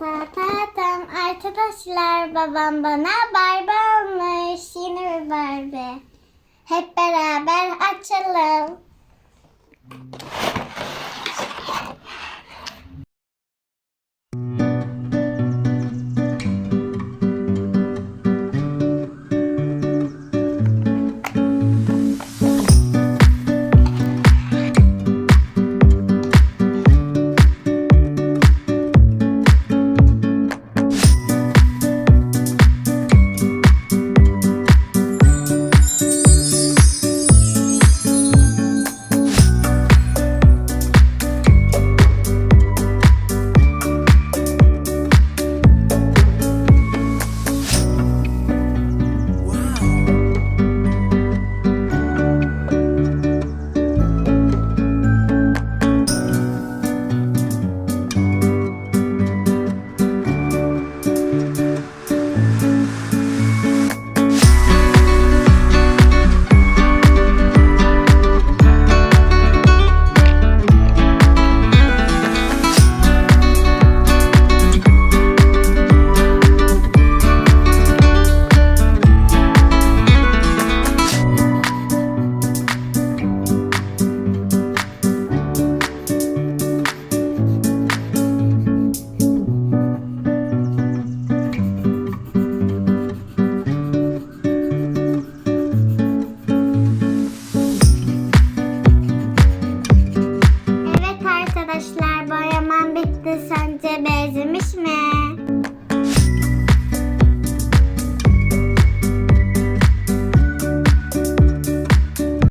Papatam arkadaşlar babam bana Barbie almış. Yeni bir Barbie. Hep beraber açalım. the sun.